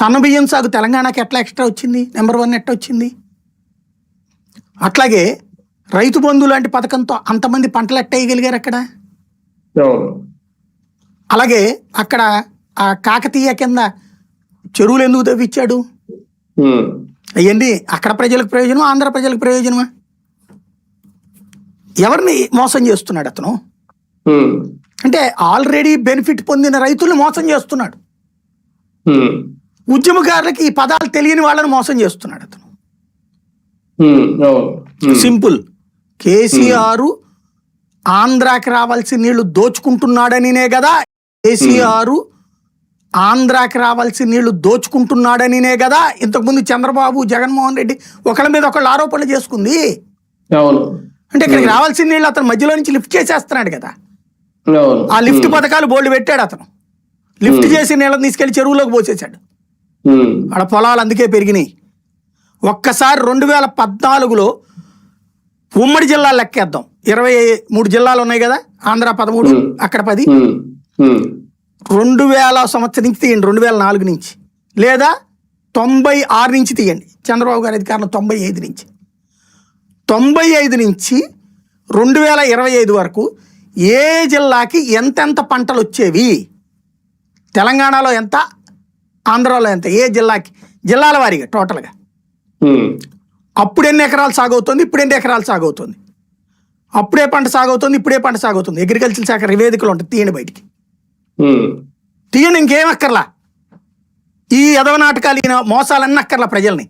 తన బియ్యం సాగు తెలంగాణకి ఎట్లా ఎక్స్ట్రా వచ్చింది? నెంబర్ వన్ ఎట్లా వచ్చింది? అట్లాగే రైతు బంధు లాంటి పథకంతో అంతమంది పంటలు ఎట్ట వేయగలిగారు అక్కడ? అలాగే అక్కడ ఆ కాకతీయ కింద చెరువులు ఎందుకు తవ్విచ్చాడు అవన్నీ అక్కడ ప్రజలకు ప్రయోజనం ఆంధ్ర ప్రజలకు ప్రయోజనమా? ఎవరిని మోసం చేస్తున్నాడు అతను? అంటే ఆల్రెడీ బెనిఫిట్ పొందిన రైతుల్ని మోసం చేస్తున్నాడు. ఉద్యమకారులకి ఈ పదాలు తెలియని వాళ్ళని మోసం చేస్తున్నాడు అతను. సింపుల్. కేసీఆర్ ఆంధ్రాకి రావాల్సిన నీళ్ళు దోచుకుంటున్నాడనినే కదా కేసీఆర్ ఆంధ్రాకి రావాల్సిన నీళ్ళు దోచుకుంటున్నాడనినే కదా ఇంతకుముందు చంద్రబాబు జగన్మోహన్ రెడ్డి ఒకళ్ళ మీద ఒకళ్ళు ఆరోపణలు చేసుకుంది. అంటే ఇక్కడికి రావాల్సిన నీళ్ళు అతను మధ్యలో నుంచి లిఫ్ట్ చేసేస్తున్నాడు కదా ఆ లిఫ్ట్ పథకాలు బోల్డ్ పెట్టాడు అతను. లిఫ్ట్ చేసి నీళ్ళని తీసుకెళ్ళి చెరువులోకి పోసేశాడు. ఉమ్, ఆడ పొలాలు అందుకే పెరిగినాయి. ఒక్కసారి రెండు వేల పద్నాలుగులో ఉమ్మడి జిల్లా లెక్కేద్దాం. ఇరవై మూడు జిల్లాలు ఉన్నాయి కదా ఆంధ్ర పదమూడు అక్కడ పది. రెండు వేల సంవత్సరం నుంచి తీయండి రెండు వేల నాలుగు నుంచి. లేదా తొంభై ఆరు నుంచి తీయండి. చంద్రబాబు గారి అధికారం తొంభై ఐదు నుంచి. తొంభై ఐదు నుంచి రెండు వేల ఇరవై ఐదు వరకు ఏ జిల్లాకి ఎంతెంత పంటలు వచ్చేవి? తెలంగాణలో ఎంత? ఆంధ్రాలో ఎంత? ఏ జిల్లాకి? జిల్లాల వారీగా టోటల్గా. అప్పుడు ఎన్ని ఎకరాలు సాగవుతుంది? ఇప్పుడు ఎన్ని ఎకరాలు సాగవుతుంది? అప్పుడే పంట సాగవుతుంది ఇప్పుడే పంట సాగవుతుంది. అగ్రికల్చర్ శాఖ నివేదికలు ఉంటాయి తీయండి బయటికి. తీయండి ఇంకేం అక్కర్లా? ఈ యదవ నాటకాలు ఈ మోసాలన్నీ అక్కర్లా ప్రజల్ని?